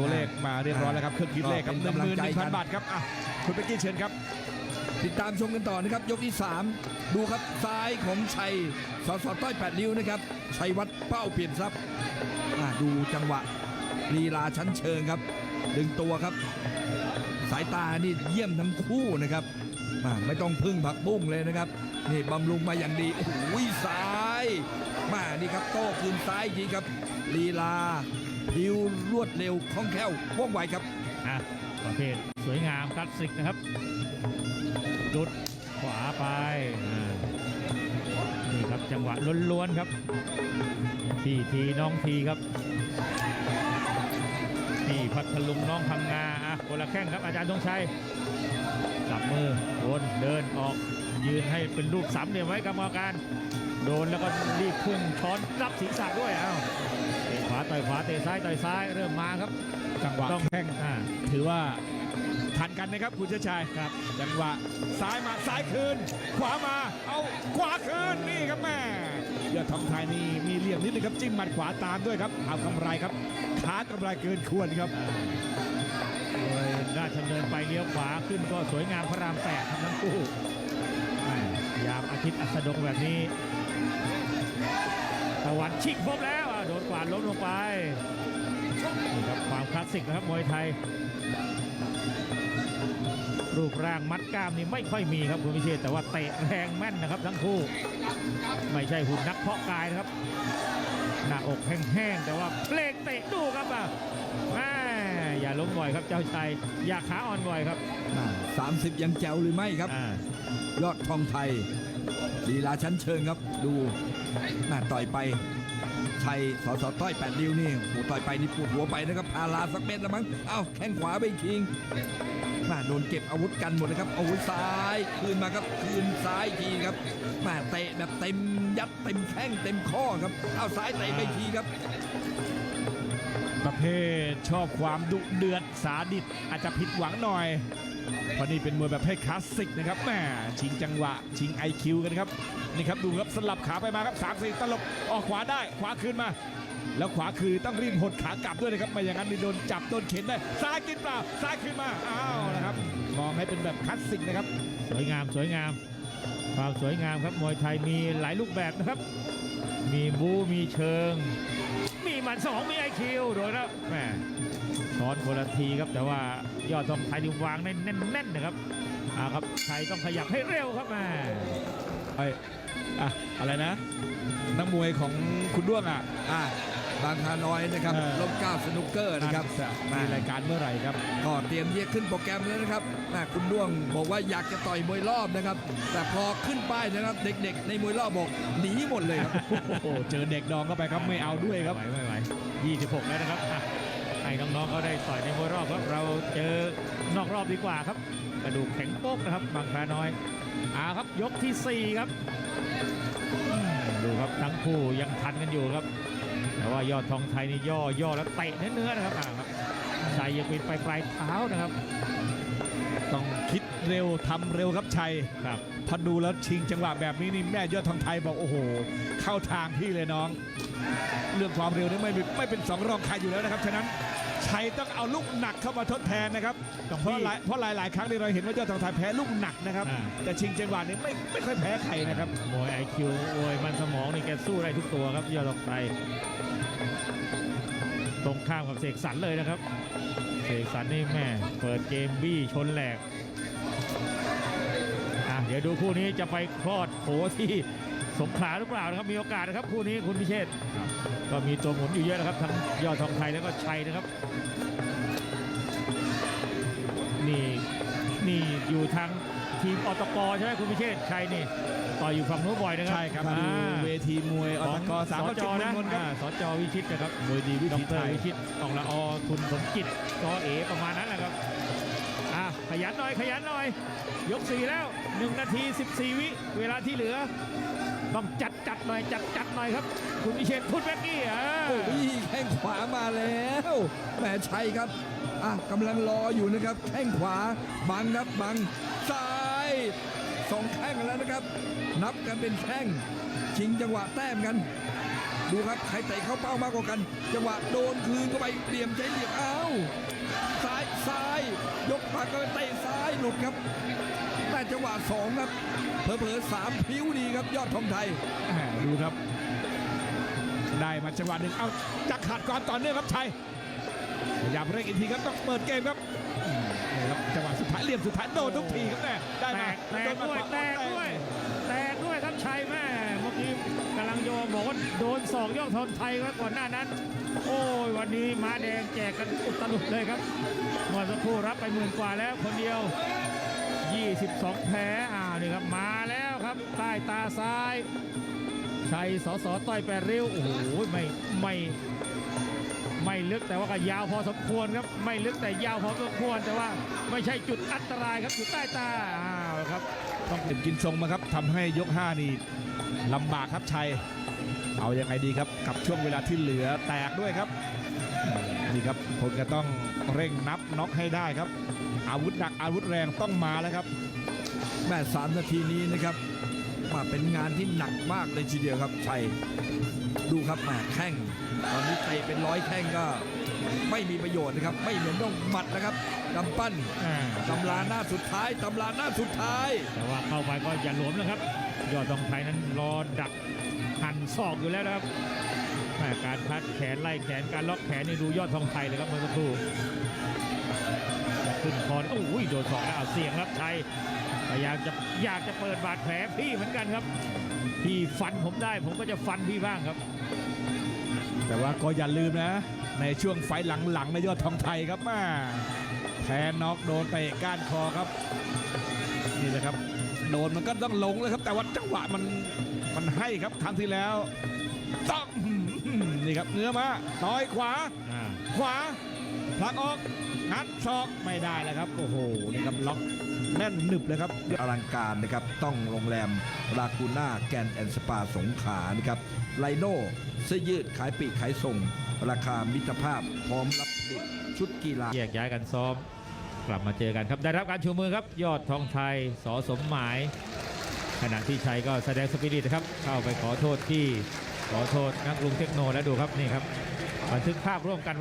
ตัวเลขมาเรียบร้อยแล้วครับเครื่องคิดเลขครับหก็นึ่งเป็นหมื่นกำลัหงนึ่งใจพันกันบาทครับอะคุณเป๊กกี้เชิญครับ ติดตามชมกันต่อนะครับ ยกที่ 3 ดูครับซ้ายของชัยสสต้อยแปดริ้วนะครับ ชัยวัดเป้าเปลี่ยนทรัพย์อ่าดูจังหวะลีลาชั้นเชิงครับ ดึงตัวครับ สายตานี่เยี่ยมทั้งคู่นะครับอ่าไม่ต้องพึ่งผักบุ้งเลยนะครับ นี่บำรุงมาอย่างดีโอ้โหซ้ายมานี่ครับโต้คืนซ้ายอีกทีครับลีลา พิวรวดเร็วคล่องแคล่วว่องไวครับอะประเภทสวยงามคลาสสิกนะครับจุดขวาไปอ่านี่ครับจังหวะล้วนๆครับพี่ทีน้องทีครับพี่พัทลุงน้องพังงาอะคนละแข้งครับอาจารย์ธงชัยจับมือวนเดินออกยืนให้เป็นรูปสามเหลี่ยมไว้กรรมการ โดนแล้วก็รีบพุ่งช้อนรับศีรษะด้วยอ้าวาต่อยขวาเตะซ้ายต่อยซ้ายเริ่มมาครับ จังหวะต้องแข้งอ่าถือว่าทันกันนะครับคุณเชิดชัยครับ จังหวะซ้ายมาซ้ายคืน ขวามาเอาขวาคืนนี่ครับแม่ยอดทองไทยนี่มีเหลี่ยมนิดนึงครับจิ้มหมัดขวาตามด้วยครับเอากำไรครับขากำไรเกินควรครับโดยราชดำเนินไปเลี้ยวขวาขึ้นก็สวยงามพระรามแปดครับทั้งคู่แม่ยามอาทิตย์อัสดงแบบนี้ตะวันชิกพบแล้ว อะโดนกวาดล้มลงไปนี่ครับความคลาสสิกนะครับมวยไทย รูปร่างมัดกล้ามนี่ไม่ค่อยมีครับคุณพิเชษแต่ว่าเตะแรงแม่นนะครับทั้งคู่ ไม่ใช่หุ่นนักเพาะกายนะครับ หน้าอกแห้งๆแต่ว่าเพลงเตะดูครับอะแม่อย่าล้มบ่อยครับเจ้าชัยอย่าขาอ่อนบ่อยครับสามสิบยังแจ๋วหรือไม่ครับอ่ายอดทองไทยลีลาชั้นเชิงครับ ดูแม่ต่อยไป ชัยสอสอต้อยแปดริ้วนี่โหต่อยไปนี่ปวดหัวไปนะครับพาลาสักเม็ดแล้วมั้งเอ้าแข้งขวาไปอีกทีแม่โดนเก็บอาวุธกันหมดเลยครับอาวุธซ้ายคืนมาครับคืนซ้ายทีครับแม่เตะแบบเต็มยัดเต็มแข้งเต็มข้อครับเอาซ้ายเตะไปทีครับ ประเภทชอบความดุเดือดสาดิตอาจจะผิดหวังหน่อย เพราะนี่เป็นมวยแบบให้คลาสสิกนะครับแหมชิงจังหวะ ชิง IQ กันครับนี่ครับดูครับสลับขาไปมาครับสามสี่ตลบออกขวาได้ขวาคืนมา แล้วขวาคืนต้องรีบหดขากลับด้วยนะครับไม่อย่างนั้นนี่โดนจับโดนเข็นได้ซ้ายกินเปล่าซ้ายคืนมาอ้าวนะครับมองให้เป็นแบบคลาสสิกนะครับสวยงามสวยงาม ความสวยงามครับมวยไทยมีหลายรูปแบบนะครับ มีบูมีเชิง มีหมันสองมีไอคิวโดยแล้วแม่ ช้อนคนละทีครับ แต่ว่ายอดทองไทยนี่วางได้แน่นๆนะครับอ่าครับไทยต้องขยับให้เร็วครับแม่ไอ้อะอะไรนะ นักมวยของคุณด้วงอะอะบางคาน้อยนะครับเออลมเกล้าสนุกเกอร์นะครับมีรายการเมื่อไหร่ครับ ก็เตรียมที่จะขึ้นโปรแกรมแล้วนะครับแม่คุณด้วงบอกว่าอยากจะต่อยมวยรอบนะครับ แต่พอขึ้นป้ายนะครับ เด็กๆ ในมวยรอบบอกหนีหมดเลยครับ โอ้โห เจอเด็กดองเข้าไปครับไม่เอาด้วยครับ ไม่ไหวไม่ไหว26 แล้วนะครับอะ ให้น้องๆเขาได้ต่อยในมวยรอบครับเราเจอนอกรอบดีกว่าครับ กระดูกแข็งโป๊กนะครับบางแพน้อยอ่าครับยกที่ 4 ครับ ดูครับทั้งคู่ยังทันกันอยู่ครับ แต่ว่ายอดทองไทยนี่ย่อย่อแล้วเตะเนื้อๆนะครับอ่าครับชัยยังเป็นปลายปลายเท้านะครับ ต้องคิด เร็วทำเร็วครับชัยครับพอดูแล้วชิงจังหวะแบบนี้นี่แม่ยอดทองไทยบอกโอ้โห เข้าทางพี่เลยน้อง เรื่องความเร็วนี่ไม่เป็นไม่เป็นสองรองใครอยู่แล้วนะครับฉะนั้นชัยต้องเอาลูกหนักเข้ามาทดแทนนะครับต้องเพราะบี้หลายเพราะหลายหลายๆครั้งที่เราเห็นว่ายอดทองไทยแพ้ลูกหนักนะครับอ่าแต่ชิงจังหวะนี้ไม่ไม่ค่อยแพ้ใครนะครับมวยไอคิวมวยมันสมองนี่แกสู้ได้ทุกตัวครับยอดทองไทยตรงข้ามกับเสกสรรเลยนะครับเสกสรรนี่แม่เปิดเกมบี้ชนแหลกอะ เดี๋ยวดูคู่นี้จะไปคลอดโผที่สงขลาหรือเปล่านะครับมีโอกาสนะครับคู่นี้คุณพิเชษฐ์ก็มีตัวหมุนอยู่เยอะนะครับทั้งยอดทองไทยแล้วก็ชัยนะครับ นี่นี่อยู่ทางทีมอตกใช่ไหมคุณพิเชษฐ์ชัยนี่ต่อยอยู่ฝั่งนู้นบ่อยนะครับใช่ครับอ่าดูเวทีมวยอขตองกสามสร้อยจเจ็ดนะมนครับอ่าสจวิชิตนะครับมวยดีวิดถีไทรยวิชิตอองละอคุณสมจิตจอเอประมาณนั้นแหละครับอะ ขยันหน่อยขยันหน่อย ยกสี่แล้ว 1 นาที 14 วิ เวลาที่เหลือ ต้องจัดจัดหน่อยจัดจัดหน่อยครับ คุณวิเชษฐ์คุณแม็กกี้อ่าโอ้ยแข้งขวามาแล้วแหมชัยครับอะกำลังรออยู่นะครับแข้งขวาบังครับบังซ้ายสองแข้งแล้วนะครับ นับกันเป็นแข้งชิงจังหวะแต้มกัน ดูครับใครเตะเข้าเป้ามากกว่ากัน จังหวะโดนคืนเข้าไปเหลี่ยมใช้เหลี่ยมอ้าวซ้ายซ้าย ยกปากก็เตะซ้ายหลุดครับแต่จังหวะสองครับเผลอๆสามพริ้วดีครับยอดทองไทยแหม่ดูครับ ได้มาจังหวะหนึ่งเอาจะขาดความต่อเนื่องครับชัยพยายามเร่งอีกทีครับต้องเปิดเกมครับอืมนี่ครับจังหวะสุดท้ายเหลี่ยมสุดท้ายโดนทุกทีครับแม่ได้แตมากแตกโนด้วยมาแตกด้วย โดนสองยอดทนไทยไว้ก่อนหน้านั้น โอ้ยวันนี้มาแดงแจกกันอุตลุดเลยครับเมื่อสักครู่รับไปหมื่นกว่าแล้วคนเดียว 22 แพ้อ้าวนี่ครับมาแล้วครับใต้ตาซ้ายชัยสอสอต้อยแปดริ้วโอ้โหไม่ไม่ไม่ลึกแต่ว่าก็ยาวพอสมควรครับไม่ลึกแต่ยาวพอสมควร แต่ว่าไม่ใช่จุดอันตรายครับอยู่ใต้ตาอ้าวครับต้องเห็นกินทรงมาครับทำให้ยก5นี่ลำบากครับชัย เอายังไงดีครับกับช่วงเวลาที่เหลือแตกด้วยครับนี่ครับผมจะต้องเร่งนับน็อกให้ได้ครับ อาวุธหนักอาวุธแรงต้องมาแล้วครับแม่สามนาทีนี้นะครับมาเป็นงานที่หนักมากเลยทีเดียวครับชัยดูครับแม่แข้งตอนนี้เตะเป็นร้อยแข้งก็ไม่มีประโยชน์นะครับ ไม่เหมือนต้องหมัดนะครับกำปั้นอ่าตำราหน้าสุดท้ายตำราหน้าสุดท้าย แต่ว่าเข้าไปก็อย่าหลวมนะครับ ยอดดองไทยนั้นรอดัก หันศอกอยู่แล้วนะครับการพัดแขนไล่แขนการล็อกแขนนี่ดูยอดทองไทยเลยครับเมื่อสักครู่ขึ้นคอนโอ้ยโดนศอกแล้วเอาเสียงรับชัยพยายามจะอยากจะเปิดบาดแผลพี่เหมือนกันครับ พี่ฟันผมได้ผมก็จะฟันพี่บ้างครับ แต่ว่าก็อย่าลืมนะ ในช่วงไฟหลังๆในยอดทองไทยครับมา แทนน็อกโดนเตะก้านคอครับ นี่แหละครับ โดนมันก็ต้องลงเลยครับ แต่ว่าจังหวะมันมันให้ครับครั้งที่แล้วต้องนี่ครับเนื้อมาต่อยขวาอ่าขวาผลักออกงัดศอกไม่ได้แล้วครับ โอ้โหนี่ครับล็อกแน่นหนึบเลยครับอลังการนะครับต้องโรงแรมรากูน่าแกนแอนสปาสงขลานะครับไลโน่เสื้อยืดขายปลีกขายส่ง ราคามิตรภาพพร้อมรับเด็กชุดกีฬาแยกย้ายกันซ้อม กลับมาเจอกันครับ ได้รับการชูมือครับ ยอดทองไทยสอสมหมาย ขณะที่ชัยก็แสดงสปิริตนะครับ เข้าไปขอโทษที่ขอโทษนักลุงเทคโนแล้วดูครับนี่ครับบันทึกภาพร่วมกันไว้